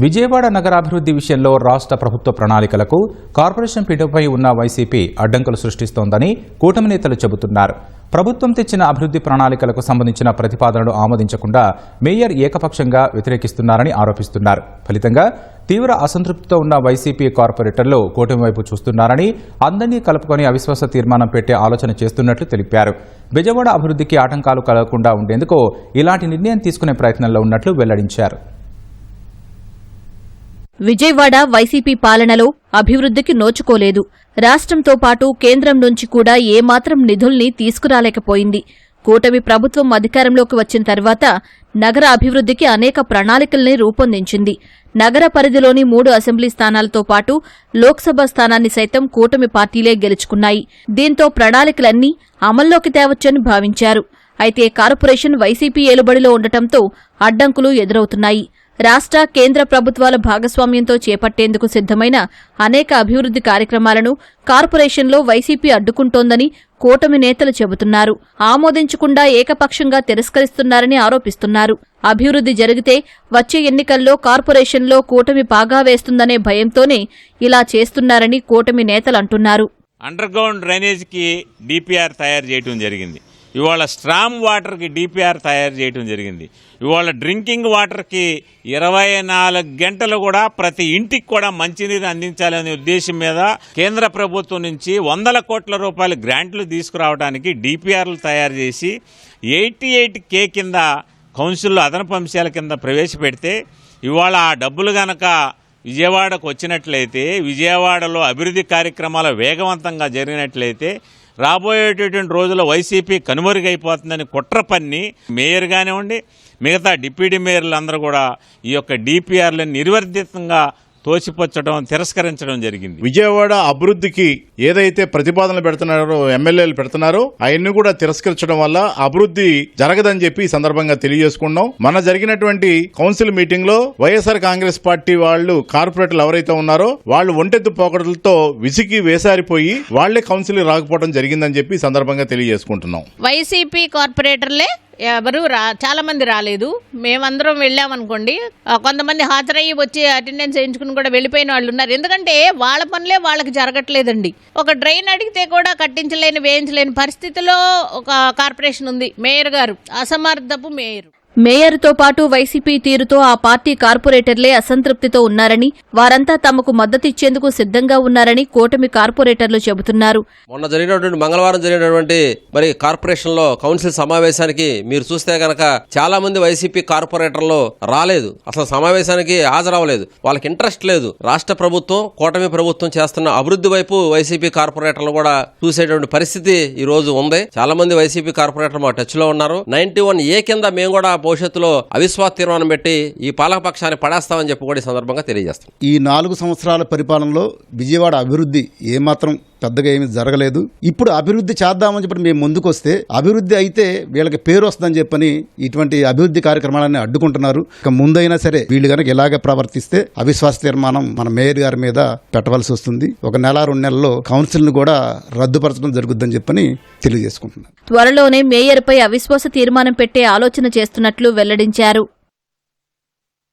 విజయవాడ నగరాభివృద్ధి విషయంలో రాష్ట్ర ప్రభుత్వ ప్రణాళికలకు కార్పొరేషన్ పీఠపై ఉన్న వైసీపీ అడ్డంకులు సృష్టిస్తోందని కూటమి నేతలు చెబుతున్నారు. ప్రభుత్వం తెచ్చిన అభివృద్ధి ప్రణాళికలకు సంబంధించిన ప్రతిపాదనలు ఆమోదించకుండా మేయర్ ఏకపక్షంగా వ్యతిరేకిస్తున్నారని ఆరోపిస్తున్నారు. ఫలితంగా తీవ్ర అసంతృప్తితో ఉన్న వైసీపీ కార్పొరేటర్లు కూటమి వైపు చూస్తున్నారని అందరినీ కలుపుకొని అవిశ్వాస తీర్మానం పెట్టే ఆలోచన చేస్తున్నట్లు తెలిపారు. విజయవాడ అభివృద్ధికి ఆటంకాలు కలగకుండా ఉండేందుకు ఇలాంటి నిర్ణయం తీసుకునే ప్రయత్నంలో ఉన్నట్లు వెల్లడించారు. విజయవాడ వైసీపీ పాలనలో అభివృద్ధికి నోచుకోలేదు. రాష్ట్రంతో పాటు కేంద్రం నుంచి కూడా ఏమాత్రం నిధుల్ని తీసుకురాలేకపోయింది. కూటమి ప్రభుత్వం అధికారంలోకి వచ్చిన తర్వాత నగర అభివృద్ధికి అనేక ప్రణాళికల్ని రూపొందించింది. నగర పరిధిలోని మూడు అసెంబ్లీ స్థానాలతో పాటు లోక్సభ స్థానాన్ని సైతం కూటమి పార్టీలే గెలుచుకున్నాయి. దీంతో ప్రణాళికలన్నీ అమల్లోకి తేవచ్చని భావించారు. అయితే కార్పొరేషన్ వైసీపీ ఏలుబడిలో ఉండటంతో అడ్డంకులు ఎదురవుతున్నాయి. రాష్ట్ర కేంద్ర ప్రభుత్వాల భాగస్వామ్యంతో చేపట్టేందుకు సిద్ధమైన అనేక అభివృద్ధి కార్యక్రమాలను కార్పొరేషన్లో వైసీపీ అడ్డుకుంటోందని కూటమి నేతలు చెబుతున్నారు. ఆమోదించకుండా ఏకపక్షంగా తిరస్కరిస్తున్నారని ఆరోపిస్తున్నారు. అభివృద్ధి జరిగితే వచ్చే ఎన్నికల్లో కార్పొరేషన్లో కూటమి పాగా వేస్తుందనే భయంతోనే ఇలా చేస్తున్నారని కూటమి నేతలు అంటున్నారు. అండర్ గ్రౌండ్ డ్రైనేజ్కి డిపిఆర్ తయారు చేయడం జరిగింది. ఇవాళ స్ట్రామ్ వాటర్కి డిపిఆర్ తయారు చేయటం జరిగింది. ఇవాళ డ్రింకింగ్ వాటర్కి ఇరవై నాలుగు గంటలు కూడా ప్రతి ఇంటికి కూడా మంచినీరు అందించాలనే ఉద్దేశం మీద కేంద్ర ప్రభుత్వం నుంచి వందల కోట్ల రూపాయల గ్రాంట్లు తీసుకురావడానికి డిపిఆర్లు తయారు చేసి ఎయిటీ ఎయిట్ కే కింద కౌన్సిల్లో అదనపు అంశాల కింద ప్రవేశపెడితే ఇవాళ ఆ డబ్బులు గనక విజయవాడకు వచ్చినట్లయితే విజయవాడలో అభివృద్ధి కార్యక్రమాలు వేగవంతంగా జరిగినట్లయితే రాబోయేటటువంటి రోజుల్లో వైసీపీ కనుమరుగైపోతుందని కుట్ర పన్ని మేయర్ కానివ్వండి మిగతా డిప్యూటీ మేయర్లు అందరూ కూడా ఈ యొక్క డిపిఆర్లను నిర్వర్తితంగా తోసిపుచ్చడం తిరస్కరించడం జరిగింది. విజయవాడ అభివృద్ధికి ఏదైతే ప్రతిపాదనలు పెడుతున్నారో ఎమ్మెల్యేలు పెడుతున్నారో అవన్నీ కూడా తిరస్కరించడం వల్ల అభివృద్ధి జరగదని చెప్పి ఈ సందర్భంగా తెలియజేసుకున్నాం. మన జరిగినటువంటి కౌన్సిల్ మీటింగ్లో వైఎస్ఆర్ కాంగ్రెస్ పార్టీ వాళ్ళు కార్పొరేటర్లు ఎవరైతే ఉన్నారో వాళ్ళు ఒంటెత్తు పోకడలతో విసిగి వేసారిపోయి వాళ్ళే కౌన్సిల్ రాకపోవడం జరిగిందని చెప్పి ఈ సందర్భంగా తెలియజేసుకుంటున్నాం. వైసీపీ కార్పొరేటర్లే ఎవరు రా చాలామంది రాలేదు. మేమందరం వెళ్ళామనుకోండి కొంతమంది హాజరయ్యి వచ్చి అటెండెన్స్ వేయించుకుని కూడా వెళ్ళిపోయిన వాళ్ళు ఉన్నారు. ఎందుకంటే వాళ్ళ పనులే వాళ్ళకి జరగట్లేదండి. ఒక డ్రైన్ అడిగితే కూడా కట్టించలేని వేయించలేని పరిస్థితిలో ఒక కార్పొరేషన్ ఉంది. మేయర్ గారు అసమర్థపు మేయర్. మేయర్తో పాటు వైసీపీ తీరుతో ఆ పార్టీ కార్పొరేటర్లే అసంతృప్తితో ఉన్నారని వారంతా తమకు మద్దతిచ్చేందుకు సిద్ధంగా ఉన్నారని కూటమి కార్పొరేటర్లు చెబుతున్నారు. మొన్న జరిగినటువంటి మంగళవారం జరిగినటువంటి మరి కార్పొరేషన్లో కౌన్సిల్ సమావేశానికి మీరు చూస్తే గనక చాలా మంది వైసీపీ కార్పొరేటర్లు రాలేదు. అసలు సమావేశానికి హాజరవ్వలేదు. వాళ్ళకి ఇంట్రెస్ట్ లేదు. రాష్ట్ర ప్రభుత్వం కూటమి ప్రభుత్వం చేస్తున్న అభివృద్ధి వైపు వైసీపీ కార్పొరేటర్లు కూడా చూసేటువంటి పరిస్థితి ఈ రోజు ఉంది. చాలా మంది వైసీపీ కార్పొరేటర్లు మా టచ్లో ఉన్నారు. నైన్టీ వన్ ఏ కింద మేము కూడా భవిష్యత్తులో అవిశ్వాస తీర్మానం పెట్టి ఈ పాలకపక్షాన్ని పడేస్తామని చెప్పి కూడా ఈ సందర్భంగా తెలియజేస్తాం. ఈ నాలుగు సంవత్సరాల పరిపాలనలో విజయవాడ అభివృద్ధి ఏమాత్రం పెద్దగా ఏమీ జరగలేదు. ఇప్పుడు అభివృద్ధి చేద్దామని చెప్పి మేము ముందుకు వస్తే అభివృద్ధి అయితే వీళ్ళకి పేరు వస్తుందని చెప్పని ఇటువంటి అభివృద్ధి కార్యక్రమాలన్నీ అడ్డుకుంటున్నారు. ఇక ముందైనా సరే వీళ్ళు కనుక ఇలాగే ప్రవర్తిస్తే అవిశ్వాస తీర్మానం మన మేయర్ గారి మీద పెట్టవలసి వస్తుంది. ఒక నెల రెండు నెలల్లో కౌన్సిల్ని కూడా రద్దుపరచడం జరుగుద్దని చెప్పని తెలియజేసుకుంటున్నారు త్వరలోనే మేయర్పై అవిశ్వాస తీర్మానం పెట్టే ఆలోచన చేస్తున్నట్లు వెల్లడించారు.